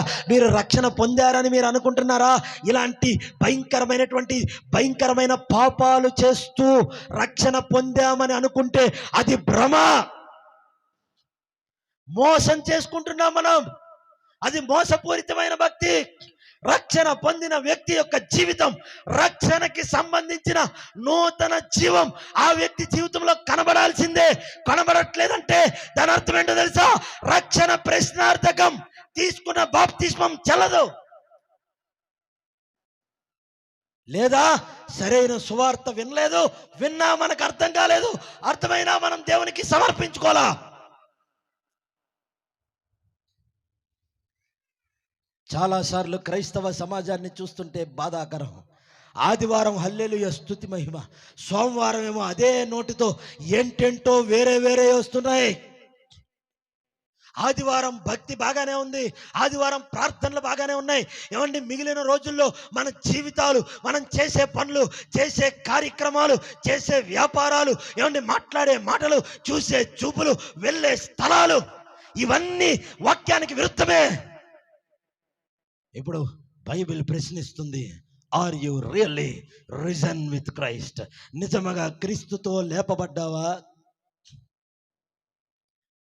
మీరు రక్షణ పొందారని మీరు అనుకుంటున్నారా? ఇలాంటి భయంకరమైనటువంటి భయంకరమైన పాపాలు చేస్తూ రక్షణ పొందామని అనుకుంటే అది భ్రమ. మోసం చేసుకుంటున్నాం మనం. అది మోసపూరితమైన భక్తి. రక్షణ పొందిన వ్యక్తి యొక్క జీవితం రక్షణకి సంబంధించిన నూతన జీవం ఆ వ్యక్తి జీవితంలో కనబడాల్సిందే. కనబడట్లేదంటే దాని అర్థం ఏంటో తెలుసా? రక్షణ ప్రశ్నార్థకం. తీసుకున్న బాప్తిస్మం చెల్లదు. లేదా సరైన సువార్త వినలేదు విన్నా మనకు అర్థం కాలేదు అర్థమైనా మనం దేవునికి సమర్పించుకోవాలా? చాలాసార్లు క్రైస్తవ సమాజాన్ని చూస్తుంటే బాధాకరం. ఆదివారం హల్లెలూయ స్థుతి మహిమ సోమవారం ఏమో అదే నోటితో ఏంటేంటో వేరే వేరే వస్తున్నాయి. ఆదివారం భక్తి బాగానే ఉంది. ఆదివారం ప్రార్థనలు బాగానే ఉన్నాయి. ఏమండి? మిగిలిన రోజుల్లో మన జీవితాలు మనం చేసే పనులు చేసే కార్యక్రమాలు చేసే వ్యాపారాలు ఏమండి? మాట్లాడే మాటలు చూసే చూపులు వెళ్ళే స్థలాలు ఇవన్నీ వాక్యానికి విరుద్ధమే. ఇప్పుడు Bible ప్రశ్నిస్తుంది are you really risen with Christ నిజముగా క్రీస్తుతో లేపబడ్డావా?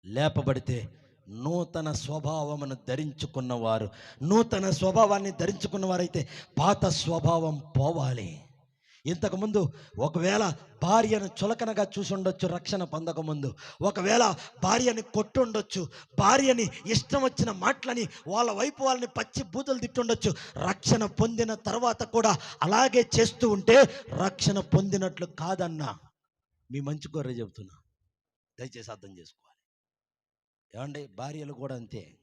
లేపబడితే నూతన స్వభావమును ధరించుకున్నవారు. నూతన స్వభావాన్ని ధరించుకున్నవారైతే పాత స్వభావం పోవాలి. ఇంతకుముందు ఒకవేళ భార్యను చులకనగా చూసి ఉండొచ్చు రక్షణ పొందకముందు. ఒకవేళ భార్యని కొట్టుండొచ్చు భార్యని ఇష్టం వచ్చిన మాటలని వాళ్ళ వైపు వాళ్ళని పచ్చి బూతులు తిట్టుండొచ్చు రక్షణ పొందిన తర్వాత కూడా అలాగే చేస్తూ ఉంటే రక్షణ పొందినట్లు కాదన్నా. మీ మంచి కొర్రే చెబుతున్నా. దయచేసి అర్థం చేసుకోవాలి ఏమండి? భార్యలు కూడా అంతే.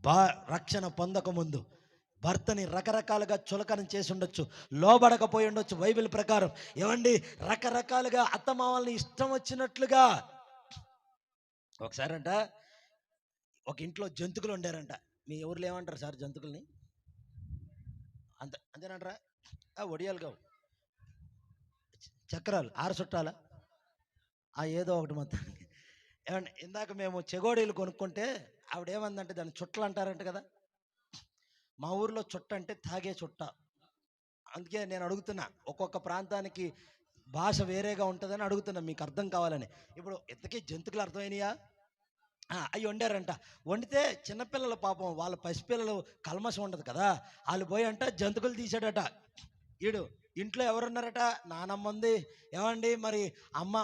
బా రక్షణ పొందకముందు భర్తని రకరకాలుగా చులకన చేసి ఉండొచ్చు లోబడకపోయి ఉండొచ్చు బైబిల్ ప్రకారం. ఏమండి? రకరకాలుగా అత్తమామల్ని ఇష్టం వచ్చినట్లుగా. ఒకసారి అంట ఒక ఇంట్లో జంతుకులు ఉండారంట. మీ ఊర్లో ఏమంటారు సార్ జంతుకుల్ని? అంత అంతేనంటారా? ఆ ఒడియాలు కావు. చక్రాలు ఆరు చుట్టాలా. ఆ ఏదో ఒకటి మొత్తానికి. ఏమండి ఇందాక మేము చెగోడీలు కొనుక్కుంటే ఆవిడ ఏమందంటే దాన్ని చుట్టలు అంటారంట కదా. మా ఊర్లో చుట్ట అంటే తాగే చుట్ట. అందుకే నేను అడుగుతున్నా ఒక్కొక్క ప్రాంతానికి భాష వేరేగా ఉంటుందని అడుగుతున్నా మీకు అర్థం కావాలని. ఇప్పుడు ఇంతకీ జంతుకులు అర్థమైనయా? అవి వండారంట. వండితే చిన్నపిల్లల పాపం వాళ్ళ పసిపిల్లలు కల్మషం ఉండదు కదా. వాళ్ళు పోయి అంట జంతుకులు తీసాడట ఈడు ఇంట్లో ఎవరున్నారట? నానమ్మ ఉంది ఏమండి? మరి అమ్మ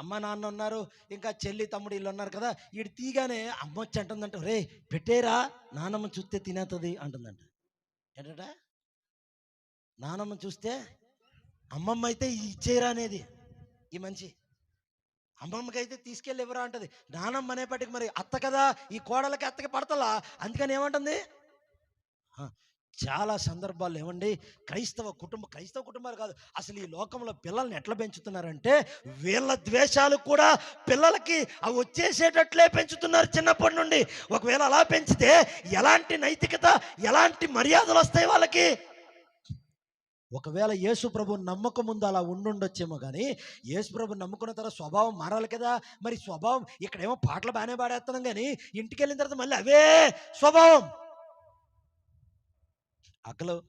అమ్మ నాన్న ఉన్నారు. ఇంకా చెల్లి తమ్ముడు వీళ్ళు ఉన్నారు కదా. వీడు తీగానే అమ్మ వచ్చి అంటుందంట రే పెట్టేరా. నానమ్మ చూస్తే తినేస్తుంది అంటుందంట. ఏంటట? నానమ్మ చూస్తే అమ్మమ్మ అయితే ఇచ్చేరా అనేది. ఈ మంచి అమ్మమ్మకి అయితే తీసుకెళ్ళి ఎవరా అంటది. నానమ్మ అనేపటికి మరి అత్త కదా. ఈ కోడలకి అత్తకి పడతలా? అందుకని ఏమంటుంది? చాలా సందర్భాలు ఏమండి? క్రైస్తవ కుటుంబ క్రైస్తవ కుటుంబాలు కాదు. అసలు ఈ లోకంలో పిల్లల్ని ఎట్లా పెంచుతున్నారంటే వీళ్ళ ద్వేషాలు కూడా పిల్లలకి అవి వచ్చేసేటట్లే పెంచుతున్నారు చిన్నప్పటి నుండి. ఒకవేళ అలా పెంచితే ఎలాంటి నైతికత ఎలాంటి మర్యాదలు వస్తాయి వాళ్ళకి? ఒకవేళ యేసు ప్రభు నమ్మకం ముందు అలా ఉండుండొచ్చేమో కానీ యేసు ప్రభు నమ్ముకున్న తర్వాత స్వభావం మారాలి కదా. మరి స్వభావం ఇక్కడేమో పాటలు బాగానే పాడేస్తున్నాం కానీ ఇంటికి వెళ్ళిన తర్వాత మళ్ళీ అవే స్వభావం. అకలు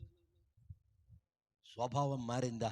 స్వభావం మారిందా?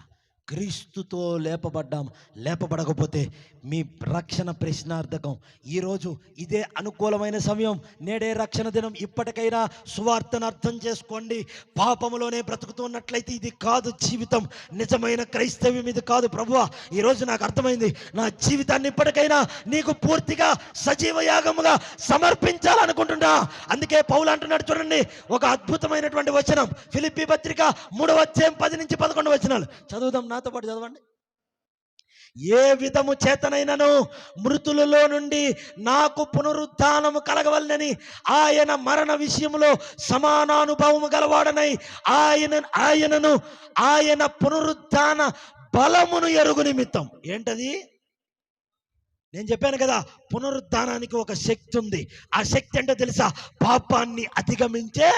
క్రీస్తుతో లేపబడ్డాం. లేపబడకపోతే మీ రక్షణ ప్రశ్నార్థకం. ఈరోజు ఇదే అనుకూలమైన సమయం. నేడే రక్షణ దినం. ఇప్పటికైనా సువార్తను అర్థం చేసుకోండి. పాపములోనే బ్రతుకుతున్నట్లయితే ఇది కాదు జీవితం. నిజమైన క్రైస్తవ్యం ఇది కాదు ప్రభువా. ఈరోజు నాకు అర్థమైంది. నా జీవితాన్ని ఇప్పటికైనా నీకు పూర్తిగా సజీవ యాగముగా సమర్పించాలనుకుంటున్నా. అందుకే పౌలు అంటున్నాడు చూడండి. ఒక అద్భుతమైనటువంటి వచనం. ఫిలిపి పత్రిక మూడవ అధ్యాయం పది నుంచి పదకొండు వచనాలు. చదువుదాం నాతో పాటు చదవండి. ఏ విధము చేతనైనను మృతులలో నుండి నాకు పునరుద్ధానము కలగవలనని ఆయన మరణ విషయంలో సమానానుభవము గలవాడనై ఆయన ఆయనను ఆయన పునరుద్ధాన బలమును ఎరుగు నిమిత్తం. ఏంటది? నేను చెప్పాను కదా పునరుద్ధానానికి ఒక శక్తి ఉంది. ఆ శక్తి అంటే తెలుసా? పాపాన్ని అధిగమించే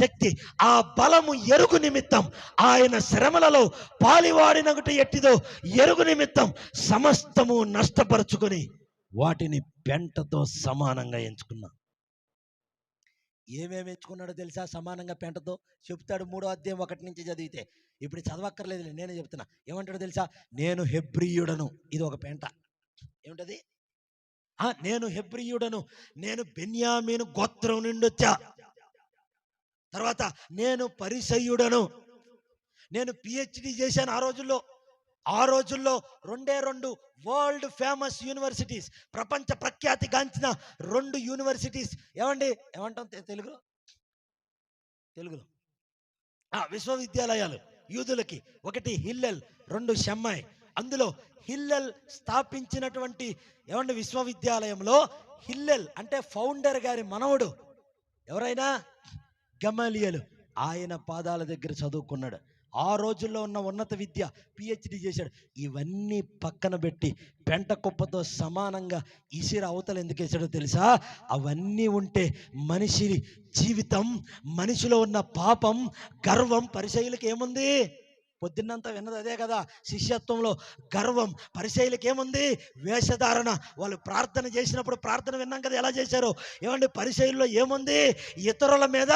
శక్తి ఆ బలము ఎరుగు నిమిత్తం ఆయన శ్రమలలో పాలివాడినగుట ఎట్టిదో ఎరుగు నిమిత్తం సమస్తము నష్టపరుచుకొని వాటిని పెంటతో సమానంగా ఎంచుకున్నా. ఏమేమి ఎంచుకున్నాడో తెలుసా? సమానంగా పెంటతో చెప్తాడు మూడో అధ్యాయం ఒకటి నుంచి చదివితే. ఇప్పుడు చదవక్కర్లేదు నేనే చెప్తున్నా. ఏమంటాడు తెలుసా? నేను హెబ్రియుడను. ఇది ఒక పెంట. ఏమిటది? నేను హెబ్రియుడను. నేను బెన్యామీను గోత్రం నుండి వచ్చా తర్వాత నేను పరిసయ్యుడను. నేను పిహెచ్డి చేశాను ఆ రోజుల్లో. ఆ రోజుల్లో రెండే రెండు వరల్డ్ ఫేమస్ యూనివర్సిటీస్ ప్రపంచ ప్రఖ్యాతి గాంచిన రెండు యూనివర్సిటీస్. ఏమండి ఏమంటాం తెలుగులో? తెలుగులో. ఆ, విశ్వవిద్యాలయాలు యూదులకి. ఒకటి హిల్లెల్ రెండు షమ్మాయ్. అందులో హిల్లెల్ స్థాపించినటువంటి ఏమండి విశ్వవిద్యాలయంలో హిల్లెల్ అంటే ఫౌండర్ గారి మనవడు. ఎవరైనా? గమలియలు ఆయన పాదాల దగ్గర చదువుకున్నాడు. ఆ రోజుల్లో ఉన్న ఉన్నత విద్య పిహెచ్డి చేశాడు. ఇవన్నీ పక్కన పెట్టి పెంట కుప్పతో సమానంగా ఇసిర అవతల ఎందుకు వేసాడో తెలుసా? అవన్నీ ఉంటే మనిషి జీవితం మనిషిలో ఉన్న పాపం గర్వం పరిశైలికి ఏముంది? పొద్దున్నంతా విన్నది అదే కదా. శిష్యత్వంలో గర్వం. పరిశైలికి ఏముంది వేషధారణ. వాళ్ళు ప్రార్థన చేసినప్పుడు ప్రార్థన విన్నాం కదా ఎలా చేశారు. ఏమండి? పరిశైలిలో ఏముంది? ఇతరుల మీద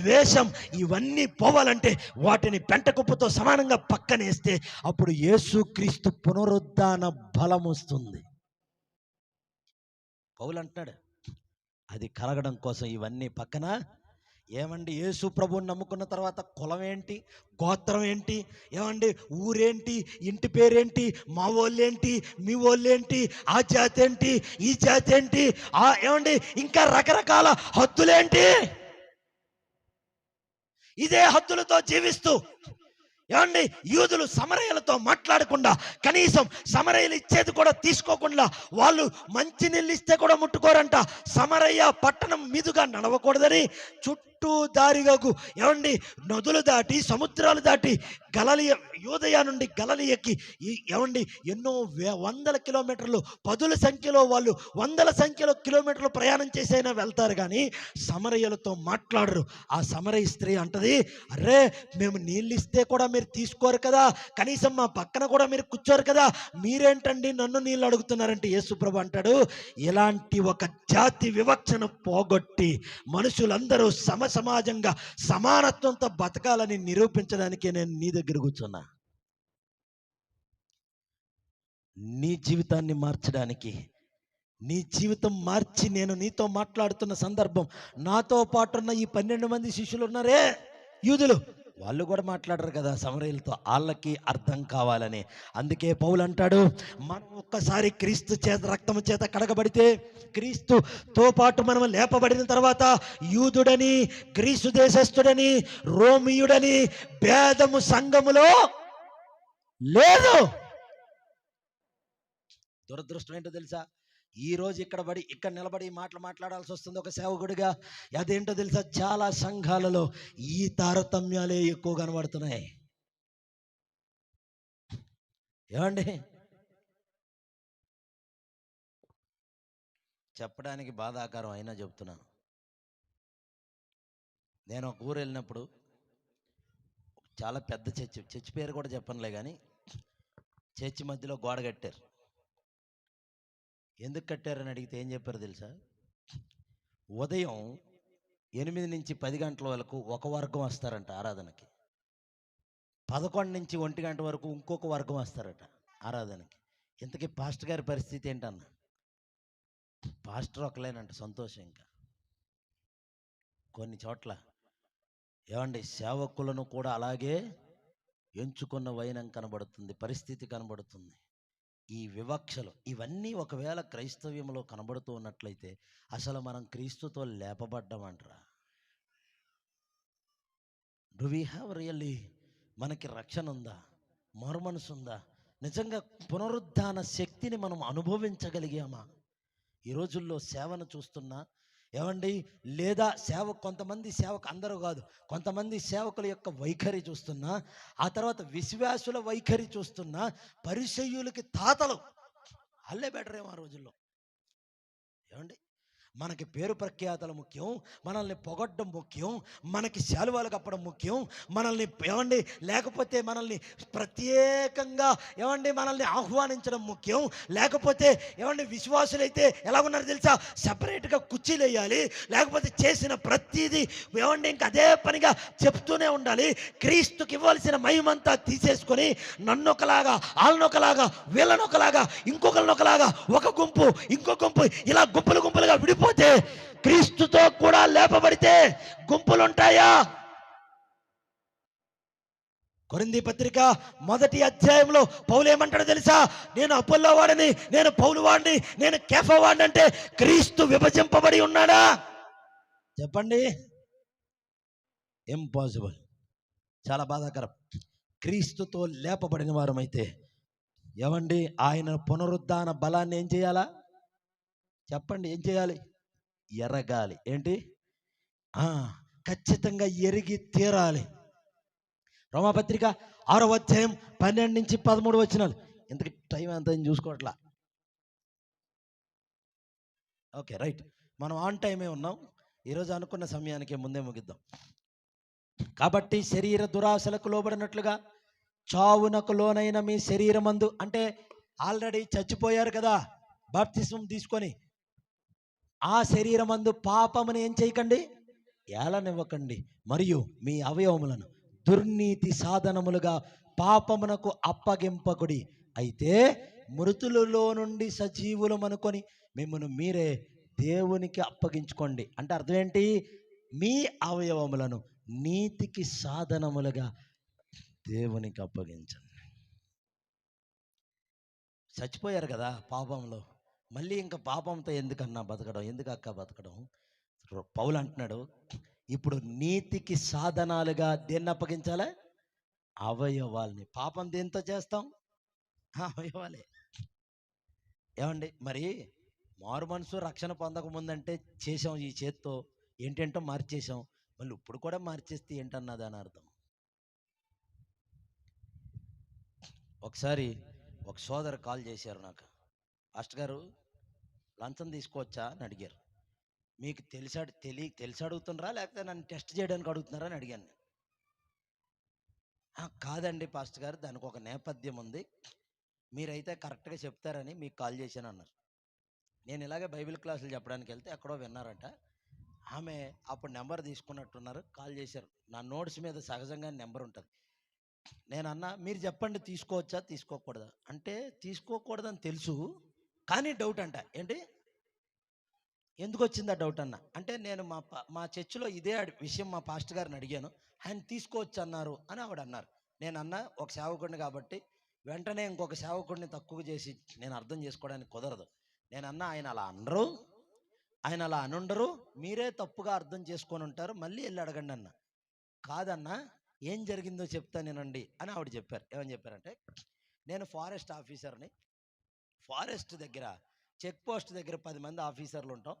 ద్వేషం. ఇవన్నీ పోవాలంటే వాటిని పెంటకుప్పతో సమానంగా పక్కనేస్తే అప్పుడు యేసుక్రీస్తు పునరుద్ధాన బలం వస్తుంది. పౌలు అంటున్నాడు అది కలగడం కోసం ఇవన్నీ పక్కన ఏమండి యేసు ప్రభువుని నమ్ముకున్న తర్వాత కులం ఏంటి గోత్రం ఏంటి ఏమండి ఊరేంటి? ఇంటి పేరేంటి? మా వాళ్ళేంటి? మీ వాళ్ళేంటి? ఆ జాతి ఏంటి ఈ జాతి ఏంటి ఆ ఏమండి ఇంకా రకరకాల హద్దులేంటి? ఇదే హద్దులతో జీవిస్తూ ఏమండి యూదులు సమరయ్యలతో మాట్లాడకుండా కనీసం సమరయ్యలు ఇచ్చేది కూడా తీసుకోకుండా వాళ్ళు మంచి నీళ్ళు ఇస్తే కూడా ముట్టుకోరంట. సమరయ్య పట్టణం మీదుగా నడవకూడదని చుట్టూ దారిగాకు ఏమండి? నదులు దాటి సముద్రాలు దాటి గలలియ యోదయ నుండి గలలియకి ఏమండి? ఎన్నో వే వందల కిలోమీటర్లు పదుల సంఖ్యలో వాళ్ళు వందల సంఖ్యలో కిలోమీటర్లు ప్రయాణం చేసైనా వెళ్తారు కానీ సమరయ్యలతో మాట్లాడరు. ఆ సమరయ్య స్త్రీ అంటది అరే మేము నీళ్ళు ఇస్తే కూడా మీరు తీసుకోరు కదా కనీసం మా పక్కన కూడా మీరు కూర్చోరు కదా మీరేంటండి నన్ను నీళ్ళు అడుగుతున్నారంటే యేసుప్రభు అంటాడు ఇలాంటి ఒక జాతి వివక్షను పోగొట్టి మనుషులందరూ సమస్య సమాజంగా సమానత్వంతో బతకాలని నిరూపించడానికి నేను నీ దగ్గర కూర్చున్నా. నీ జీవితాన్ని మార్చడానికి నీ జీవితం మార్చి నేను నీతో మాట్లాడుతున్న సందర్భం నాతో పాటున్న ఈ పన్నెండు మంది శిష్యులు ఉన్నారే? యూదులు వాళ్ళు కూడా మాట్లాడరు కదా సమరయులతో వాళ్ళకి అర్థం కావాలని. అందుకే పౌలు అంటాడు మనం ఒక్కసారి క్రీస్తు చేత రక్తము చేత కడగబడితే క్రీస్తుతో పాటు మనం లేపబడిన తర్వాత యూదుడని గ్రీసు దేశస్థుడని రోమియుడని భేదము సంఘములో లేదు. దురదృష్టం ఏంటో తెలుసా? ఈ రోజు ఇక్కడ పడి ఇక్కడ నిలబడి మాటలు మాట్లాడాల్సి వస్తుంది ఒక సేవకుడిగా. అదేంటో తెలుసా? చాలా సంఘాలలో ఈ తారతమ్యాలే ఎక్కువ కనబడుతున్నాయి. ఏమండి? చెప్పడానికి బాధాకరం అయినా చెప్తున్నాను నేను ఒక ఊరు వెళ్ళినప్పుడు చాలా పెద్ద చర్చి చర్చి పేరు కూడా చెప్పనులే కానీ చర్చి మధ్యలో గోడ కట్టారు. ఎందుకు కట్టారని అడిగితే ఏం చెప్పారు తెలుసా? ఉదయం ఎనిమిది నుంచి పది గంటల వరకు ఒక వర్గం వస్తారంట ఆరాధనకి. పదకొండు నుంచి ఒంటి గంట వరకు ఇంకొక వర్గం వస్తారట ఆరాధనకి. ఇంతకీ పాస్టర్ గారి పరిస్థితి ఏంటన్న? పాస్టర్ ఒకలేనంట సంతోషం ఇంకా. కొన్ని చోట్ల ఏమండి సేవకులను కూడా అలాగే ఎంచుకున్న వైనం కనబడుతుంది పరిస్థితి కనబడుతుంది. ఈ వివక్షలు ఇవన్నీ ఒకవేళ క్రైస్తవ్యంలో కనబడుతూ ఉన్నట్లయితే అసలు మనం క్రీస్తుతో లేపబడ్డామంటారా? డు వీ హ్యావ్ రియల్లీ మనకి రక్షణ ఉందా? మరుమనసు ఉందా? నిజంగా పునరుద్ధాన శక్తిని మనం అనుభవించగలిగామా? ఈ రోజుల్లో సేవను చూస్తున్నా ఏమండి? లేదా సేవ కొంతమంది సేవకు అందరూ కాదు. కొంతమంది సేవకుల యొక్క వైఖరి చూస్తున్నా ఆ తర్వాత విశ్వాసుల వైఖరి చూస్తున్నా పరిశయ్యులకి తాతలు. అల్లే బెటర్ ఏమో ఆ రోజుల్లో. ఏమండి? మనకి పేరు ప్రఖ్యాతలు ముఖ్యం మనల్ని పొగడ్డం ముఖ్యం మనకి శాలువాలు కప్పడం ముఖ్యం మనల్ని ఏమండి లేకపోతే మనల్ని ప్రత్యేకంగా ఏమండి మనల్ని ఆహ్వానించడం ముఖ్యం లేకపోతే ఏమండి విశ్వాసులైతే ఎలా ఉన్నారు తెలుసా? సపరేట్గా కుర్చీలు వేయాలి లేకపోతే చేసిన ప్రతిదీ ఏమండి ఇంక అదే పనిగా చెప్తూనే ఉండాలి క్రీస్తుకి ఇవ్వాల్సిన మహిమంతా తీసేసుకొని నన్ను ఒకలాగా వాళ్ళనొకలాగా వీళ్ళనొకలాగా ఇంకొకరినొకలాగా ఒక గుంపు ఇంకో గుంపు ఇలా గుంపులు గుంపులుగా విడిపో లేకపోతే క్రీస్తుతో కూడా లేపబడితే గుంపులుంటాయా? కొరింది పత్రిక మొదటి అధ్యాయంలో పౌలు ఏమంటాడో తెలుసా? నేను అప్పుల్లో వాడిని నేను పౌలు వాడిని నేను కేఫ వాడిని అంటే క్రీస్తు విభజింపబడి ఉన్నాడా? చెప్పండి. ఇంపాసిబుల్. చాలా బాధాకరం. క్రీస్తుతో లేపబడిన వారమైతే ఏమండి? ఆయన పునరుద్ధాన బలాన్ని ఏం చేయాలా? చెప్పండి ఏం చేయాలి? ఎరగాలి. ఏంటి? ఖచ్చితంగా ఎరిగి తీరాలి. రోమాపత్రిక ఆరో అధ్యాయం పన్నెండు నుంచి పదమూడు వచ్చినాలు ఇంతకి టైం ఎంత చూసుకోవట్లా? Okay right. మనం ఆన్ టైమే ఉన్నాం. ఈరోజు అనుకున్న సమయానికి ముందే ముగిద్దాం. కాబట్టి శరీర దురాశలకు లోబడినట్లుగా చావునకు లోనైన మీ శరీరమందు అంటే ఆల్రెడీ చచ్చిపోయారు కదా బాప్తిసం తీసుకొని ఆ శరీరమందు పాపమును ఏం చేయకండి? ఏలనివ్వకండి. మరియు మీ అవయవములను దుర్నీతి సాధనములుగా పాపమునకు అప్పగింపకుడి. అయితే మృతులలో నుండి సజీవులమనుకొని మిమ్మల్ని మీరే దేవునికి అప్పగించుకోండి. అంటే అర్థం ఏంటి? మీ అవయవములను నీతికి సాధనములుగా దేవునికి అప్పగించండి. చచ్చిపోయారు కదా పాపంలో. మళ్ళీ ఇంకా పాపంతో ఎందుకన్నా బతకడం? ఎందుకు అక్క బతకడం? పౌలు అంటున్నాడు ఇప్పుడు నీతికి సాధనాలుగా దేన్ని అప్పగించాలి? అవయవాల్ని. పాపం దేంతో చేస్తాం? అవయవాలే. ఏమండి మరి మారు మనసు రక్షణ పొందకముందంటే చేసాం ఈ చేత్తో. ఏంటంటో మార్చేసాం మళ్ళీ ఇప్పుడు కూడా మార్చేస్తే ఏంటన్నది అని అర్థం. ఒకసారి ఒక సోదరు కాల్ చేశారు నాకు. అష్ట గారు లంచం తీసుకోవచ్చా అని అడిగారు. మీకు తెలిసాడు తెలి తెలిసి అడుగుతున్నారా? లేకపోతే నన్ను టెస్ట్ చేయడానికి అడుగుతున్నారా అని అడిగాను నేను. కాదండి పాస్టర్ గారు దానికి ఒక నేపథ్యం ఉంది. మీరైతే కరెక్ట్గా చెప్తారని మీకు కాల్ చేశాను అన్నారు. నేను ఇలాగే బైబిల్ క్లాసులు చెప్పడానికి వెళ్తే ఎక్కడో విన్నారట. ఆమె అప్పుడు నెంబర్ తీసుకున్నట్టున్నారు కాల్ చేశారు. నా నోట్స్ మీద సహజంగా నెంబర్ ఉంటుంది. నేను అన్నా మీరు చెప్పండి తీసుకోవచ్చా? తీసుకోకూడదా? అంటే తీసుకోకూడదని తెలుసు. కానీ డౌట్ అంట. ఏంటి? ఎందుకు వచ్చిందా డౌట్ అన్న? అంటే నేను మా పా- మా చర్చిలో ఇదే విషయం మా పాస్టర్ గారిని అడిగాను. ఆయన తీసుకోవచ్చు అన్నారు అని ఆవిడ అన్నారు నేను అన్నా ఒక సేవకుడిని కాబట్టి వెంటనే ఇంకొక సేవకుడిని తక్కువ చేసి నేను అర్థం చేసుకోవడానికి కుదరదు. నేను అన్నా ఆయన అలా అనరు. ఆయన అలా అనుండరు. మీరే తప్పుగా అర్థం చేసుకొని ఉంటారు. మళ్ళీ వెళ్ళి అడగండి అన్న. కాదన్నా ఏం జరిగిందో చెప్తానేనండి అని ఆవిడ చెప్పారు. ఏమని చెప్పారంటే నేను ఫారెస్ట్ ఆఫీసర్ని ఫారెస్ట్ దగ్గర చెక్ పోస్ట్ దగ్గర పది మంది ఆఫీసర్లు ఉంటాం.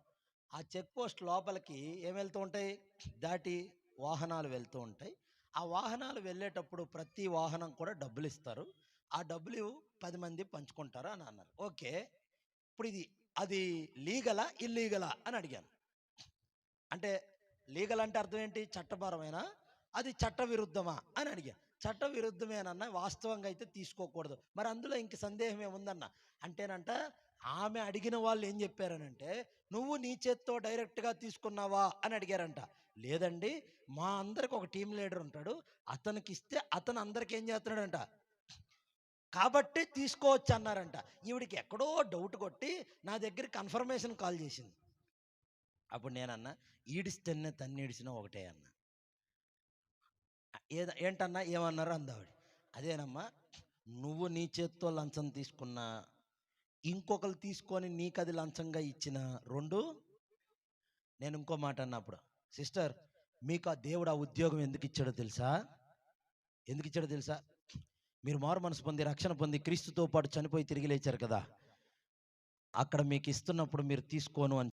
ఆ చెక్ పోస్ట్ లోపలికి ఏం వెళ్తూ ఉంటాయి? దాటి వాహనాలు వెళ్తూ ఉంటాయి. ఆ వాహనాలు వెళ్ళేటప్పుడు ప్రతి వాహనం కూడా డబ్బులు ఇస్తారు. ఆ డబ్బులు పది మంది పంచుకుంటారు అని అన్నారు. ఓకే ఇప్పుడు ఇది అది లీగలా ఇల్లీగలా అని అడిగాను. అంటే లీగల్ అంటే అర్థం ఏంటి? చట్టపరమేనా? అది చట్ట విరుద్ధమా అని అడిగాను. చట్ట విరుద్ధమేనన్న వాస్తవంగా అయితే తీసుకోకూడదు. మరి అందులో ఇంక సందేహం ఏముందన్న? అంటేనంట ఆమె అడిగిన వాళ్ళు ఏం చెప్పారనంటే నువ్వు నీ చేత్తో డైరెక్ట్గా తీసుకున్నావా? అని అడిగారంట. లేదండి మా అందరికి ఒక టీం లీడర్ ఉంటాడు అతనికి ఇస్తే అతను అందరికి ఏం చేస్తున్నాడంట కాబట్టి తీసుకోవచ్చు అన్నారంట. ఈవిడికి ఎక్కడో డౌట్ కొట్టి నా దగ్గర కన్ఫర్మేషన్ కాల్ చేసింది. అప్పుడు నేనన్నా ఈడిస్తేనే తన్నిడిసినా ఒకటే అన్న. ఏద ఏంటన్నా ఏమన్నారు? అందావిడి అదేనమ్మా నువ్వు నీ చేత్తో లంచం తీసుకున్నా ఇంకొకరు తీసుకొని నీకు అది లంచంగా ఇచ్చిన రెండు నేను ఇంకో మాట అన్నప్పుడు సిస్టర్ మీకు ఆ దేవుడు ఆ ఉద్యోగం ఎందుకు ఇచ్చాడో తెలుసా? ఎందుకు ఇచ్చాడో తెలుసా? మీరు మారు మనసు పొంది రక్షణ పొంది క్రీస్తుతో పాటు చనిపోయి తిరిగి లేచారు కదా. అక్కడ మీకు ఇస్తున్నప్పుడు మీరు తీసుకోను అని